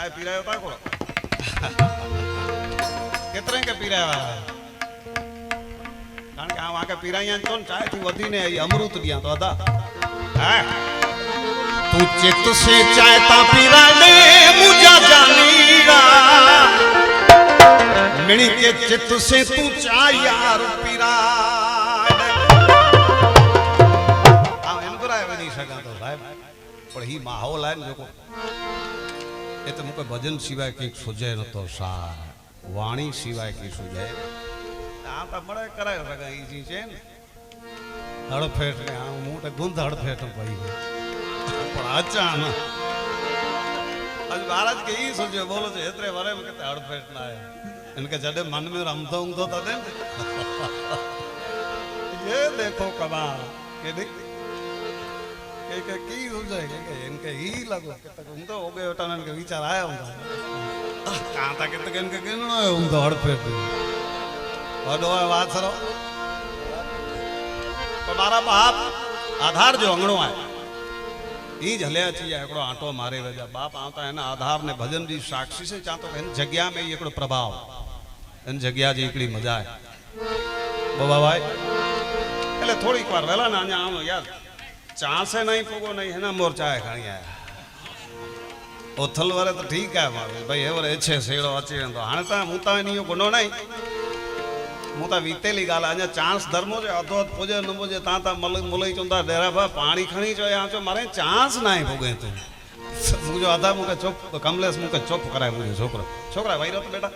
चाय पीरायो ताको केतरे के पीरायो કારણ કે આ વાકે પીરાયા તો ચાય થી વધીને અમૃત દિયા તો હતા હા તું ચિત્ત સે ચાયતા પીરાડે મુજા જાનીરા मिणी के चित से तू चाय यार पीरा પણ હી માહોલ આય ને લોકો એ તો મૂકે ભજન સિવાય કંઈક સૂજે નતો સાર. વાણી સિવાય કંઈ સૂજે આ તો મળે કરાય સગા ઈજી છે ને. હડફેટ ને આ મોટે ગુંદ હડફેટ પડી ગયો. પણ અચાન આજે મહારાજ કે ઈ સૂજે બોલો છે હેતરે વરે કે હડફેટ ના આવે એને કે જડે મન મે રમતો ઊંઘતો તદે ને. ये देखो कमाल के કે કે કી ઉજાય કે કે એમ કે ઈ લાગો કે તક હું તો ઓગે ઓટાના કે વિચાર આયા હું કાંતા કે તક એમ કે કે નો હું તો હડફે હડો વાત સરો. તો મારા બાપ આધાર જો અંગણો આય. ઈ જ હલ્યા છે એકડો આંટો મારે વેજા બાપ આવતા એના આધાર ને ભજન જી સાક્ષી છે ચાં તો એની જગ્યા મેં એકડો પ્રભાવ. એની જગ્યા જે એકડી મજા આવે બાબા ભાઈ, એટલે થોડીક વાર વહેલા ના આમ चांसे नहीं पुगो नहीं है ना मोर्चा है खणी आया उथल वारे तो ठीक है भाभी भाई हे वारे अच्छे सेड़ो अची वेंदो हाणे त मूं तां इन जो गुनो नाहे मूं त वीतेली ॻाल्हि आहे अञा चांस धर्मो जो अधो अधु पुॼे न पुॼे तव्हां त मल मुलई चवंदा डेरा भाउ पाणी खणी चयो या चयो मारे चांस नाहे पुॻे तूं मुंहिंजो आधा मूंखे चुप कमलेश मूंखे चुप कराए मुंहिंजो छोकिरो छोकिरा वेही रहो त बेटा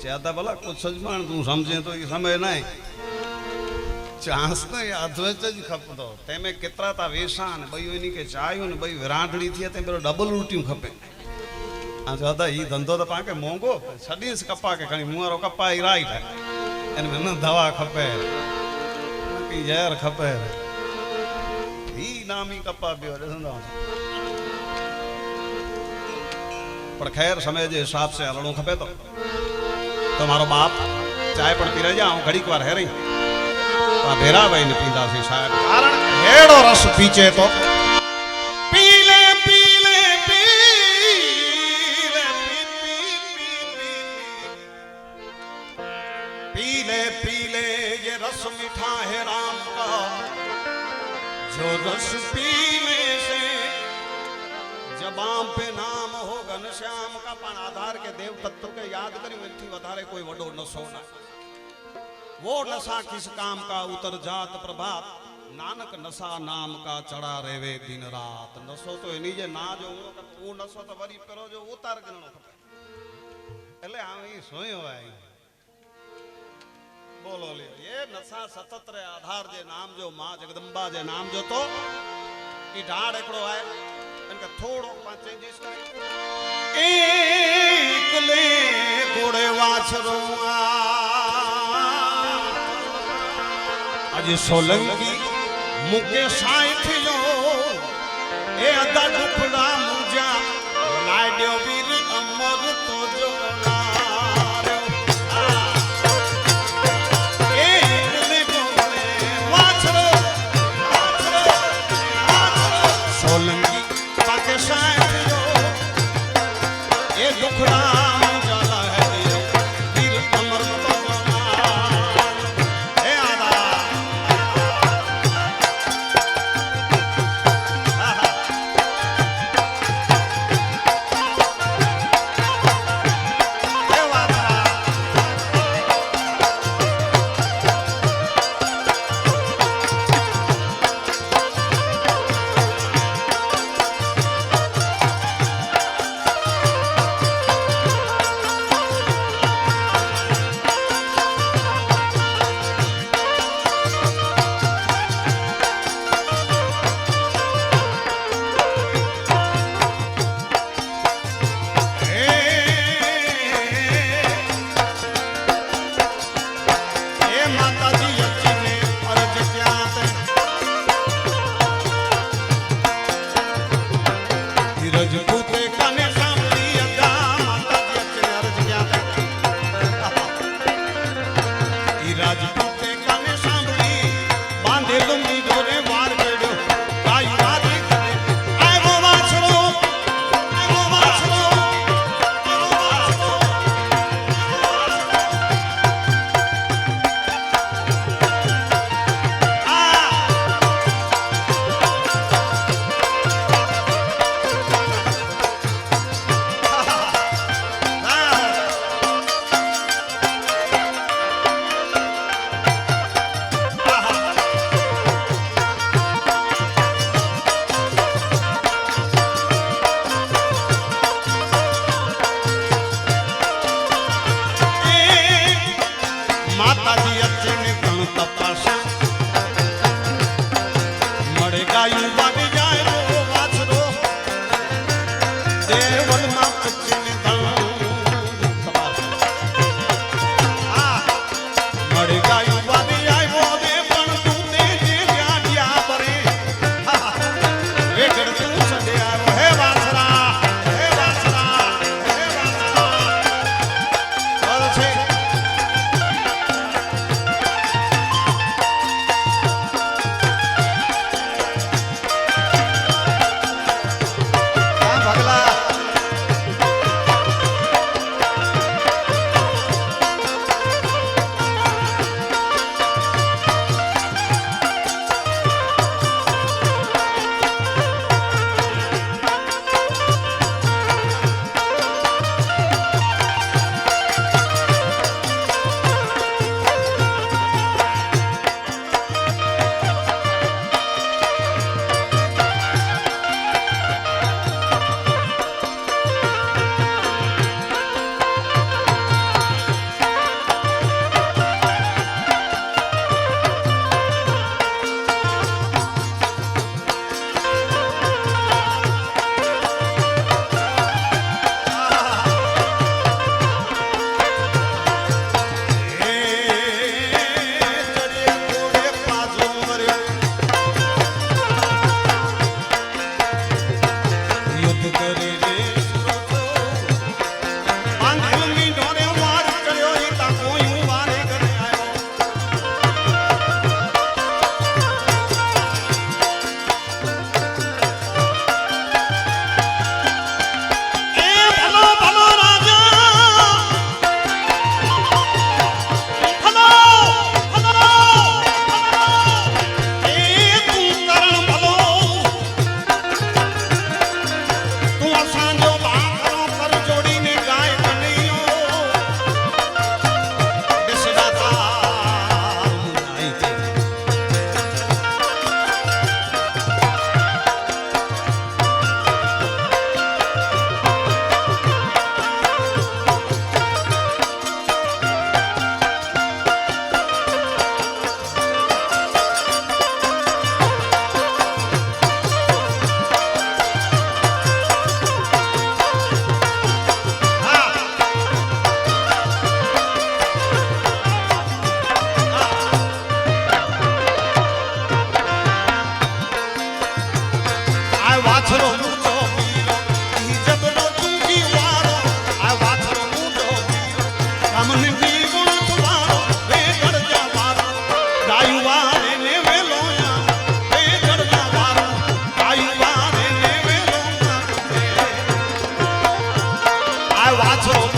चए आधा भला कुझु सजमान तूं सम्झे थो हीअ समय न आहे ચાન્સ તો એ અદ્વૈત જ ખપતો. તેમે કેતરા તા વેસા ને બયું એની કે ચાયું ને બયું વિરાંટણી થી તે પેલો ડબલ રૂટિયું ખપે. આ જો હતા એ ધંધો તો પાકે મોંઘો છડીસ કપા કે ઘણી મુવારો કપા એ રાઈ થાય. એને મને દવા ખપે. ઝેર ખપે. ઈ નામી કપા બ્યો સમજાવ પણ ખેર સમય જે હિસાબ છે હરણું ખપે તો. તમારો બાપ ચાય પણ પીરાઈ જા હું ઘડીક વાર હેરી तव्हां भेरा वेही न पींदासीं साहिबु कारण अहिड़ो रस पीचे थो पीले पीले पीले पीले पीले ये रस मीठा है राम का जो रस पीने से જબામ પે નામ હો ઘનશ્યામ કા પણ આધાર કે દેવ તત્વ કે યાદ કર્યું એથી વધારે કોઈ વડો નસો ના वो नशा किस काम का उतर जात प्रभात? नानक नशा नाम का चढ़ा रेवे दिन रात। નશો तो એની जे ना जो કે તું નશો તો વરી કરો જો ઉતાર ગણો ખપે એટલે આમ એ સોયો હોય બોલો લે એ નશા સતત રે આધાર જે નામ જો માં જગદંબા જે નામ જો તો એ ઢાળ એકડો આય એમ કે થોડો પાંચ ચેન્જીસ કરે એકલે ગોળે વાછરો આ राज सोलंकी मुकेश ગજપુત આ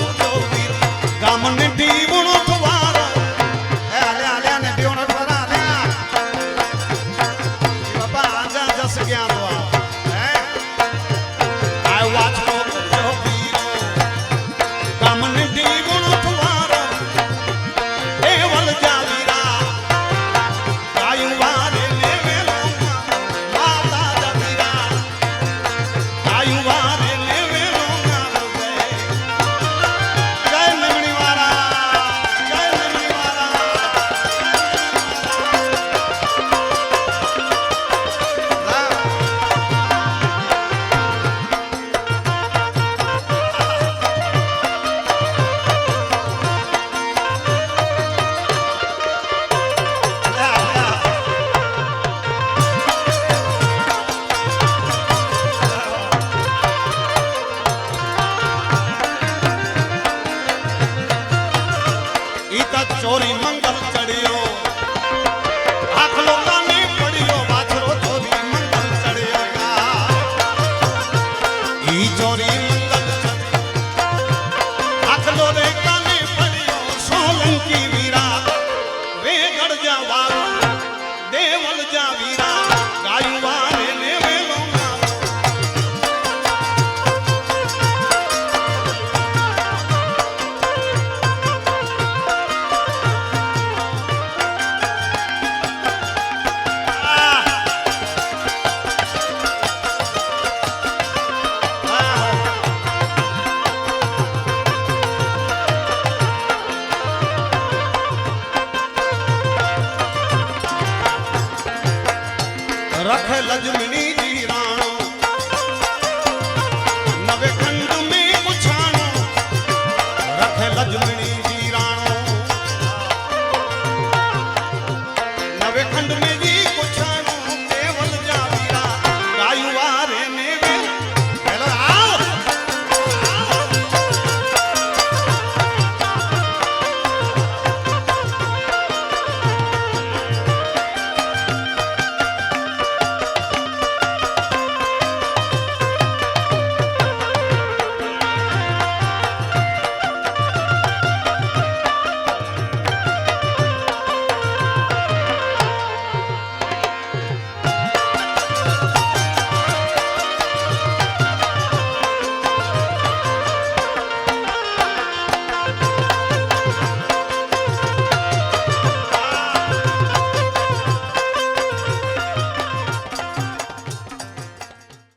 रख लजमनी